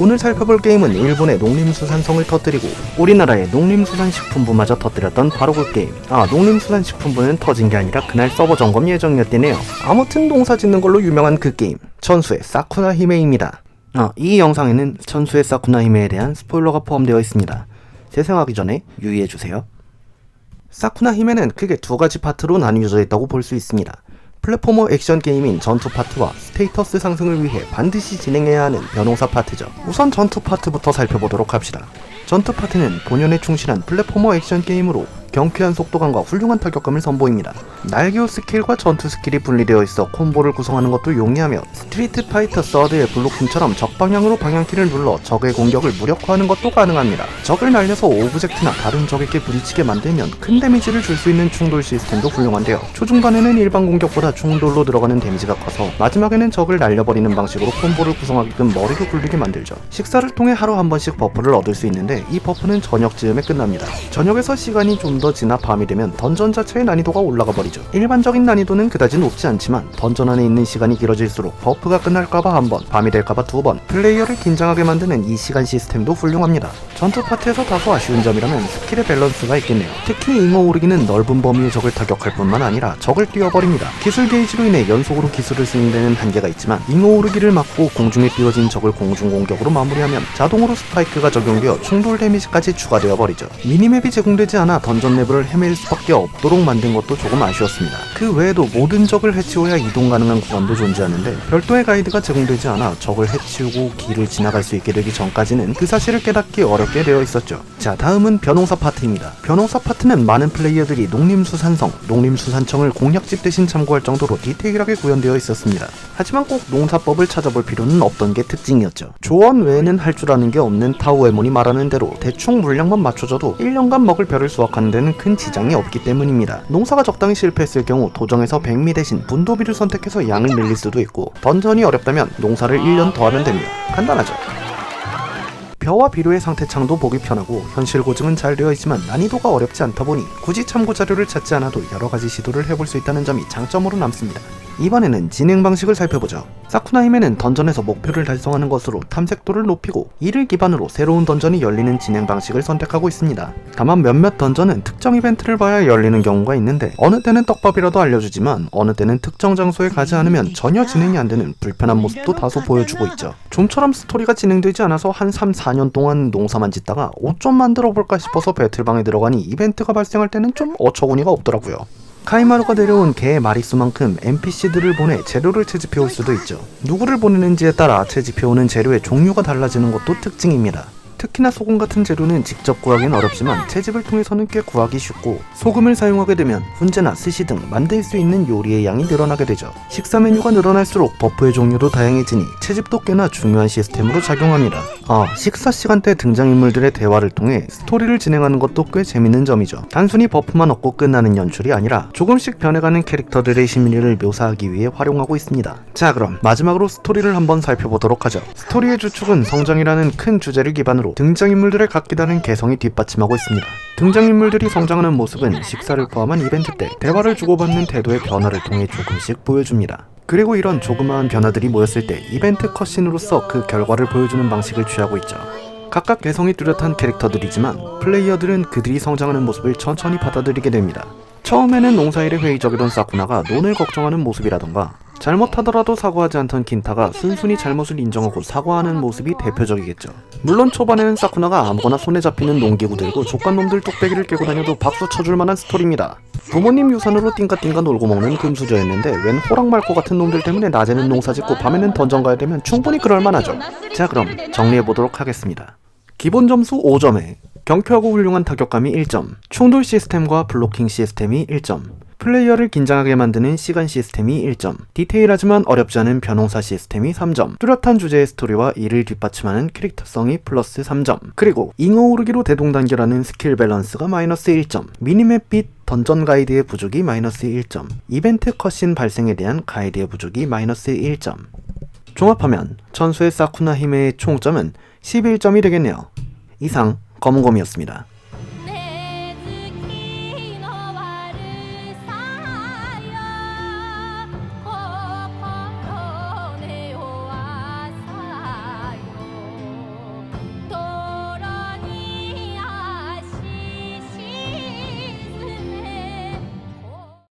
오늘 살펴볼 게임은 일본의 농림수산성을 터뜨리고 우리나라의 농림수산식품부마저 터뜨렸던 바로 그 게임. 아 농림수산식품부는 터진 게 아니라 그날 서버 점검 예정이었대네요. 아무튼 농사 짓는 걸로 유명한 그 게임 천수의 사쿠나 히메입니다. 아, 이 영상에는 천수의 사쿠나 히메에 대한 스포일러가 포함되어 있습니다. 재생하기 전에 유의해주세요. 사쿠나 히메는 크게 두 가지 파트로 나뉘어져 있다고 볼 수 있습니다. 플랫포머 액션 게임인 전투 파트와 스테이터스 상승을 위해 반드시 진행해야 하는 변호사 파트죠. 우선 전투 파트부터 살펴보도록 합시다. 전투 파트는 본연에 충실한 플랫포머 액션 게임으로 경쾌한 속도감과 훌륭한 타격감을 선보입니다. 날개호 스킬과 전투 스킬이 분리되어 있어 콤보를 구성하는 것도 용이하며 스트리트 파이터 서드의 블록킹처럼 적방향으로 방향키를 눌러 적의 공격을 무력화하는 것도 가능합니다. 적을 날려서 오브젝트나 다른 적에게 부딪히게 만들면 큰 데미지를 줄 수 있는 충돌 시스템도 훌륭한데요. 초중반에는 일반 공격보다 충돌로 들어가는 데미지가 커서 마지막에는 적을 날려버리는 방식으로 콤보를 구성하게끔 머리도 굴리게 만들죠. 식사를 통해 하루 한 번씩 버프를 얻을 수 있는데 이 버프는 저녁 즈음에 끝납니다. 저녁에서 시간이 좀더 지나 밤이 되면 던전 자체의 난이도가 올라가 버리죠. 일반적인 난이도는 그다지 높지 않지만 던전 안에 있는 시간이 길어질수록 버프가 끝날까봐 한 번, 밤이 될까봐 두 번, 플레이어를 긴장하게 만드는 이 시간 시스템도 훌륭합니다. 전투 파트에서 다소 아쉬운 점이라면 스킬의 밸런스가 있겠네요. 특히 잉어 오르기는 넓은 범위의 적을 타격할 뿐만 아니라 적을 띄워버립니다. 기술 게이지로 인해 연속으로 기술을 쓰는 데는 한계가 있지만 잉어 오르기를 막고 공중에 띄워진 적을 공중 공격으로 마무리하면 자동으로 스파이크가 적용되어 충돌 데미지까지 추가되어 버리죠. 미니맵이 제공되지 않아 던전 내부를 헤맬 수밖에 없도록 만든 것도 조금 아쉬웠습니다. 그 외에도 모든 적을 해치워야 이동 가능한 구간도 존재하는데 별도의 가이드가 제공되지 않아 적을 해치우고 길을 지나갈 수 있게 되기 전까지는 그 사실을 깨닫기 어렵게 되어 있었죠. 자 다음은 변호사 파트입니다. 변호사 파트는 많은 플레이어들이 농림수산성, 농림수산청을 공략집 대신 참고할 정도로 디테일하게 구현되어 있었습니다. 하지만 꼭 농사법을 찾아볼 필요는 없던 게 특징이었죠. 조언 외에는 할 줄 아는 게 없는 타우에몬이 말하는 대로 대충 물량만 맞춰줘도 1년간 먹을 벼를 수확하는 데는 큰 지장이 없기 때문입니다. 농사가 적당히 실패했을 경우 도정에서 백미 대신 분도비를 선택해서 양을 늘릴 수도 있고 던전이 어렵다면 농사를 1년 더 하면 됩니다. 간단하죠. 벼와 비료의 상태창도 보기 편하고 현실 고증은 잘 되어 있지만 난이도가 어렵지 않다 보니 굳이 참고 자료를 찾지 않아도 여러 가지 시도를 해볼 수 있다는 점이 장점으로 남습니다. 이번에는 진행 방식을 살펴보죠. 사쿠나 히메는 던전에서 목표를 달성하는 것으로 탐색도를 높이고 이를 기반으로 새로운 던전이 열리는 진행 방식을 선택하고 있습니다. 다만 몇몇 던전은 특정 이벤트를 봐야 열리는 경우가 있는데 어느 때는 떡밥이라도 알려주지만 어느 때는 특정 장소에 가지 않으면 전혀 진행이 안 되는 불편한 모습도 다소 보여주고 있죠. 좀처럼 스토리가 진행되지 않아서 한 3, 4년 동안 농사만 짓다가 옷 좀 만들어 볼까 싶어서 배틀방에 들어가니 이벤트가 발생할 때는 좀 어처구니가 없더라고요. 카이마루가 데려온 개의 마리수만큼 NPC들을 보내 재료를 채집해 올 수도 있죠. 누구를 보내는지에 따라 채집해 오는 재료의 종류가 달라지는 것도 특징입니다. 특히나 소금 같은 재료는 직접 구하기는 어렵지만 채집을 통해서는 꽤 구하기 쉽고 소금을 사용하게 되면 훈제나 스시 등 만들 수 있는 요리의 양이 늘어나게 되죠. 식사 메뉴가 늘어날수록 버프의 종류도 다양해지니 채집도 꽤나 중요한 시스템으로 작용합니다. 아, 식사 시간대 등장인물들의 대화를 통해 스토리를 진행하는 것도 꽤 재밌는 점이죠. 단순히 버프만 얻고 끝나는 연출이 아니라 조금씩 변해가는 캐릭터들의 심리를 묘사하기 위해 활용하고 있습니다. 자 그럼 마지막으로 스토리를 한번 살펴보도록 하죠. 스토리의 주축은 성장이라는 큰 주제를 기반으로 등장인물들의 각기 다른 개성이 뒷받침하고 있습니다. 등장인물들이 성장하는 모습은 식사를 포함한 이벤트 때 대화를 주고받는 태도의 변화를 통해 조금씩 보여줍니다. 그리고 이런 조그마한 변화들이 모였을 때 이벤트 컷신으로서 그 결과를 보여주는 방식을 취하고 있죠. 각각 개성이 뚜렷한 캐릭터들이지만 플레이어들은 그들이 성장하는 모습을 천천히 받아들이게 됩니다. 처음에는 농사일에 회의적이던 사쿠나가 논을 걱정하는 모습이라던가 잘못하더라도 사과하지 않던 긴타가 순순히 잘못을 인정하고 사과하는 모습이 대표적이겠죠. 물론 초반에는 사쿠나가 아무거나 손에 잡히는 농기구 들고 족간놈들 뚝배기를 깨고 다녀도 박수 쳐줄 만한 스토리입니다. 부모님 유산으로 띵가띵가 놀고 먹는 금수저였는데 웬 호랑말 것 같은 놈들 때문에 낮에는 농사 짓고 밤에는 던전 가야 되면 충분히 그럴 만하죠. 자 그럼 정리해 보도록 하겠습니다. 기본 점수 5점에 경쾌하고 훌륭한 타격감이 1점, 충돌 시스템과 블로킹 시스템이 1점, 플레이어를 긴장하게 만드는 시간 시스템이 1점, 디테일하지만 어렵지 않은 변호사 시스템이 3점, 뚜렷한 주제의 스토리와 이를 뒷받침하는 캐릭터성이 플러스 3점, 그리고 잉어 오르기로 대동단결하는 스킬 밸런스가 마이너스 1점, 미니맵 빛 던전 가이드의 부족이 마이너스 1점, 이벤트 컷신 발생에 대한 가이드의 부족이 마이너스 1점. 종합하면 천수의 사쿠나 히메의 총점은 11점이 되겠네요. 이상 검은검이었습니다.